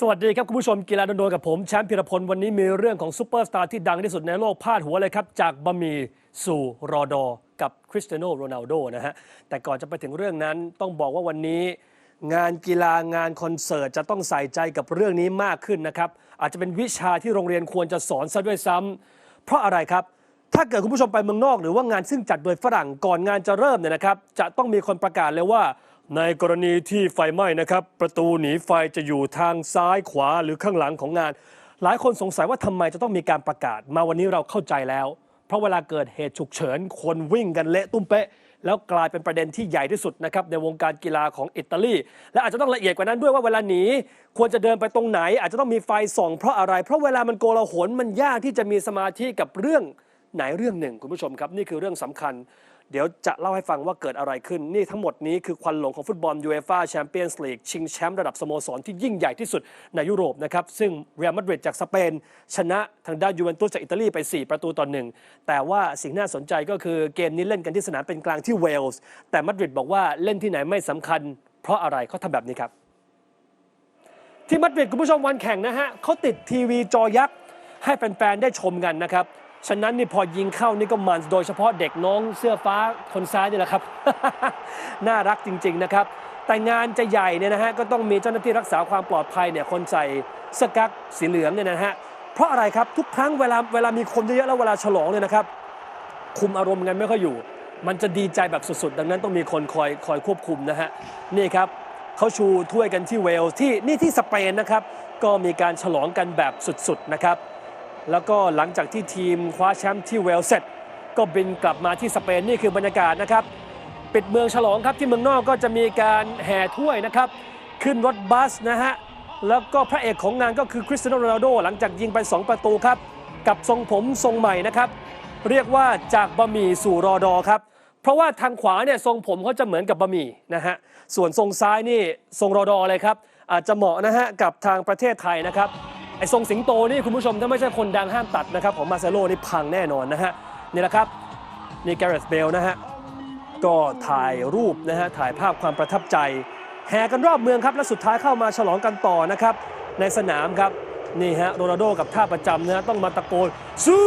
สวัสดีครับ คุณผู้ชมกีฬาโดนๆกับผม แชมป์พิรพล วันนี้มีเรื่องของซูเปอร์สตาร์ที่ดังที่สุดในโลกพาดหัวเลยครับ จากบะหมี่สู่รอดอกับคริสเตียโนโรนัลโดนะฮะ แต่ก่อนจะไปถึงเรื่องนั้นต้องบอกว่าวันนี้ งานกีฬางานคอนเสิร์ตจะต้องใส่ใจกับเรื่องนี้มากขึ้นนะครับ อาจจะเป็นวิชาที่โรงเรียนควรจะสอนซะด้วยซ้ำเพราะอะไรครับ ถ้าเกิดคุณผู้ชมไปเมืองนอก หรือว่างานซึ่งจัดโดยฝรั่งก่อนงานจะเริ่มเนี่ยนะครับจะต้องมีคนประกาศเลยว่า ในกรณีที่ไฟไหม้นะครับ ประตูหนีไฟจะอยู่ทางซ้ายขวาหรือข้างหลังของงาน หลายคนสงสัยว่าทำไมจะต้องมีการประกาศ มาวันนี้เราเข้าใจแล้ว เพราะเวลาเกิดเหตุฉุกเฉิน คนวิ่งกันเละตุ้มเป๊ะ แล้วกลายเป็นประเด็นที่ใหญ่ที่สุดนะครับในวงการกีฬาของอิตาลี และอาจจะต้องละเอียดกว่านั้นด้วยว่าเวลาหนีควรจะเดินไปตรงไหน อาจจะต้องมีไฟส่องเพราะอะไร เพราะเวลามันโกลาหลมันยากที่จะมีสมาธิกับเรื่องไหนเรื่องหนึ่งคุณผู้ชมครับนี่คือเรื่องสำคัญ เดี๋ยวจะเล่าให้ฟังว่าเกิดอะไรขึ้น นี่ทั้งหมดนี้คือควันหลงของฟุตบอลยูเอฟ่าแชมเปี้ยนส์ลีกชิงแชมป์ระดับสโมสรที่ยิ่งใหญ่ที่สุดในยุโรปนะครับ ซึ่งเรอัลมาดริดจากสเปน ชนะทางด้านยูเวนตุสจากอิตาลีไป 4 ประตูต่อหนึ่งแต่ว่าสิ่งน่าสนใจก็คือเกมนี้เล่นกันที่สนามเป็นกลางที่เวลส์แต่มาดริดบอกว่าเล่นที่ไหนไม่สำคัญ เพราะอะไรเขาทำแบบนี้ครับ ที่มาดริดคุณผู้ชมวันแข่งนะฮะเขาติดทีวีจอยักษ์ให้แฟนๆได้ชมกันนะครับ ฉะนั้นนี่พอยิงเข้านี่ก็มันโดยเฉพาะเด็กน้องเสื้อฟ้าคนซ้ายนี่แหละครับ น่ารักจริง ๆ นะครับ แต่งานจะใหญ่เนี่ยนะฮะก็ต้องมีเจ้าหน้าที่รักษาความปลอดภัยเนี่ยคนใส่เสอกั๊กสีเหลืองเนี่ยนะฮะเพราะอะไรครับทุกครั้งเวลาเวลามีคนเยอะๆแล้วเวลาฉลองเนี่ยนะครับ คุมอารมณ์กันไม่ค่อยอยู่ มันจะดีใจแบบสุดๆ ดังนั้นต้องมีคนคอยคอยควบคุมนะฮะนี่ครับเขาชูถ้วยกันที่เวลส์ที่นี่ที่สเปนนะครับก็มีการฉลองกันแบบสุดๆนะครับ แล้วก็หลังจากที่ทีมคว้าแชมป์ที่เวลส์เสร็จ ก็บินกลับมาที่สเปนนี่คือบรรยากาศนะครับ ปิดเมืองฉลองครับที่เมืองนอกก็จะมีการแห่ถ้วยนะครับ ขึ้นรถบัสนะฮะ แล้วก็พระเอกของงานก็คือคริสเตียโนโรนัลโดหลังจากยิงไป 2 ประตูครับ กับทรงผมทรงใหม่นะครับ เรียกว่าจากบะหมี่สู่รอดอครับเพราะว่าทางขวาเนี่ยทรงผมเขาจะเหมือนกับบะหมี่นะฮะส่วนทรงซ้ายนี่ทรงรอดอเลยครับอาจจะเหมาะนะฮะกับทางประเทศไทยนะครับ ไอ้ทรงสิงโตนี่คุณผู้ชมถ้าไม่ใช่คนดังห้ามตัดนะครับของมาเซโลนี่พังแน่นอนนะฮะนี่แหละครับนี่แกเรตเบลนะฮะก็ถ่ายรูปนะฮะถ่ายภาพความประทับใจ แห่กันรอบเมืองครับ และสุดท้ายเข้ามาฉลองกันต่อนะครับ ในสนามครับ นี่ฮะโรนัลโดกับท่าประจำนะฮะต้องมาตะโกน สู้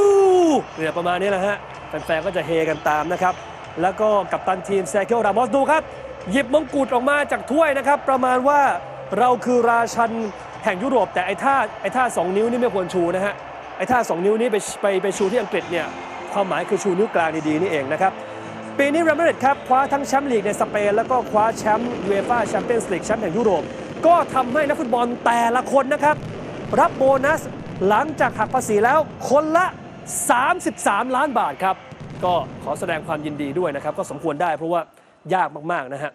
เนี่ยประมาณนี้แหละฮะแฟนๆก็จะเฮกันตามนะครับ แล้วก็กับตันทีมแซคิโอรามอสดูครับ หยิบมงกุฎออกมาจากถ้วยนะครับ ประมาณว่าเราคือราชัน แห่งยุโรป แต่ไอ้ท่าไอ้ท่าสองนิ้วนี่ไม่ควรชูนะฮะไอ้ท่าสองนิ้วนี้ไปไปไปชูที่อังกฤษเนี่ยความหมายคือชูนิ้วกลางดีๆนี่เองนะครับปีนี้เรอัลมาดริดครับคว้าทั้งแชมป์ลีกในสเปนแล้วก็คว้าแชมป์ยูเอฟ่าแชมเปี้ยนส์ลีกแชมป์แห่งยุโรป ก็ทำให้นักฟุตบอลแต่ละคนนะครับ รับโบนัสหลังจากหักภาษีแล้วคนละ 33 ล้านบาทครับ ก็ขอแสดงความยินดีด้วยนะครับ ก็สมควรได้เพราะว่ายากมาก ๆ นะฮะ